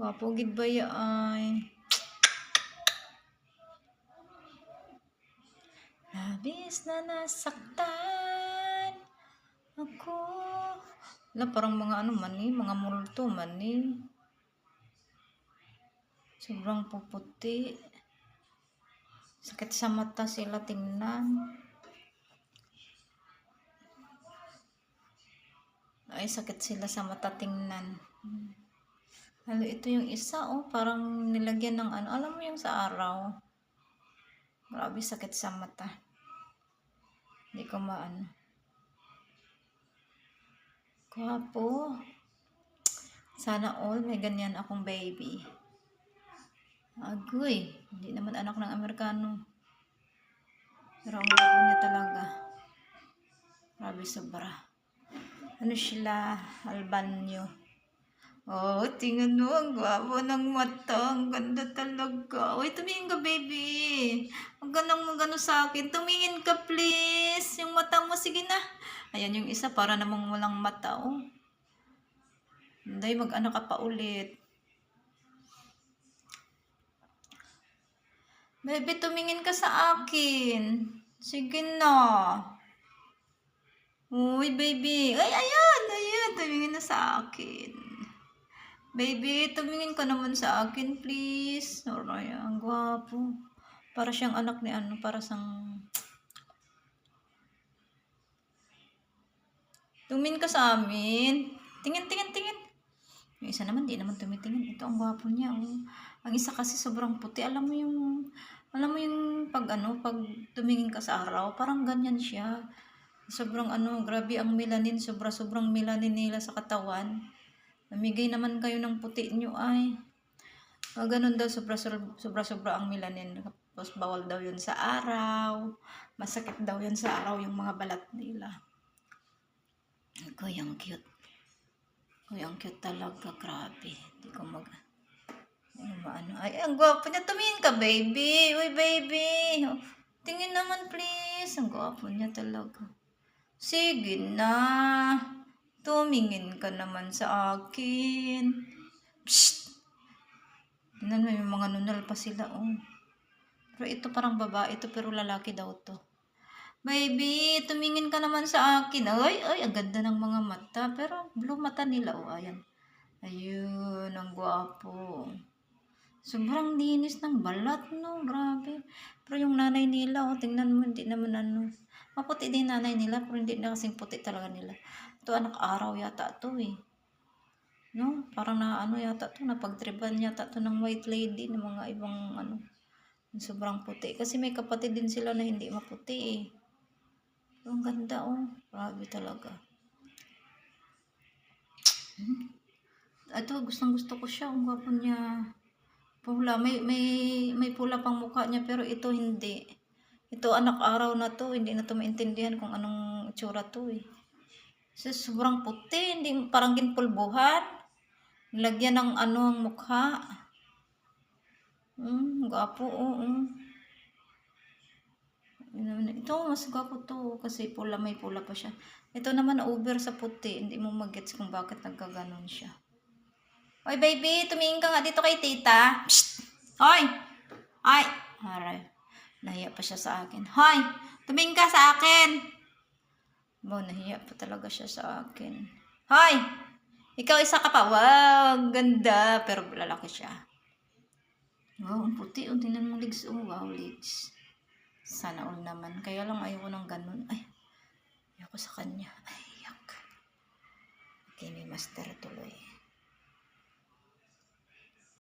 Wapo gid ba ay? Labis na nasaktan ako. Wala, parang mga ano man eh, mga multo man eh. Sobrang puputi. Sakit sa mata sila tingnan. Ay, sakit sila sa mata tingnan. Halo, ito yung isa, oh, parang nilagyan ng ano. Alam mo yung sa araw. Grabe sakit sa mata. Hindi ko maano. Gwapo. Sana all may ganyan akong baby. Agoy. Hindi naman anak ng Amerikano. Pero ang gwapo niya talaga. Grabe sobra. Ano sila? Albanyo. Oh, tingnan mo. Ang gwapo ng mata. Ang ganda talaga. Uy, tumingin ka, baby. Huwag ka nang magano sa akin. Tumingin ka, please. Yung mata mo, sige na. Ayan yung isa, para namang walang mata, oh. Hindi, mag-ano ka pa ulit. Baby, tumingin ka sa akin. Sige na. Uy, baby. Ay, ayan, ayan. Tumingin na sa akin. Baby, tumingin ka naman sa akin, please. Aray, ang gwapo. Para siyang anak ni ano, para sang... Tumingin ka sa amin. Tingin, tingin, tingin. Yung isa naman, di naman tumitingin. Ito, ang gwapo niya. Oh. Ang isa kasi sobrang puti. Alam mo yung, alam mo yung pag ano, pag tumingin ka sa araw, parang ganyan siya. Sobrang ano, grabe ang melanin. Sobra, sobrang melanin nila sa katawan. Namigay naman kayo ng puti nyo ay. Ah, ganun daw, sobra, sobra, sobra ang melanin. Tapos bawal daw yun sa araw. Masakit daw yun sa araw yung mga balat nila. Kuy, ang cute. Kuy, ang cute talaga. Grabe. Hindi ko mag... Ano. Ay, ang gwapo niya. Tumingin ka, baby. Uy, baby. Oh, Tingin naman, please. Ang gwapo niya talaga. Sige na. Tumingin ka naman sa akin. Psst! Tingnan mo, yung mga nunal pa sila, oh. Pero ito parang babae ito, pero lalaki daw to. Baby, tumingin ka naman sa akin. Ay, ay, ang ganda ng mga mata. Pero blue mata nila, oh, ayan. Ayun, ang gwapo. Sobrang linis ng balat, no? Grabe. Pero yung nanay nila, oh, tingnan mo, hindi naman ano. Maputi din nanay nila, pero hindi na kasing puti talaga nila. Ito, anak araw yata to eh. No? Parang na ano yata to, napagtriban yata to ng white lady, ng mga ibang ano. Sobrang puti. Kasi may kapatid din sila na hindi maputi eh. Ang ganda oh. Grabe talaga. Hmm. Ito, gustong gusto ko siya. Ang gwapo niya. Pula. May, may, may pula pang mukha niya pero ito hindi. Ito anak araw na to. Hindi na to maintindihan kung anong itsura to eh. Kasi sobrang puti. Hindi, parang ginpulbuhan. Lagyan ng ano ang mukha. Hmm, gwapo, oo. Ito, mas gwapo to. Kasi pula, may pula pa siya. Ito naman, over sa puti. Hindi mo magets kung bakit nagkaganon siya. Hoy, baby, tumingin ka nga dito kay tita. Psst! Hoy! Ay! Aray. Nahiya pa siya sa akin. Hoy! Tumingin ka sa akin! Bo, nahiya pa talaga siya sa akin. Hoy! Ikaw isa ka pa. Wow! Ganda. Pero lalaki siya. Wow, ang puti. Oh, tingnan mo legs. Oh, wow, legs. Sana all naman. Kaya lang ayaw ko ng ganun. Ay, ayaw ko sa kanya. Ay, yak. Okay, may master tuloy.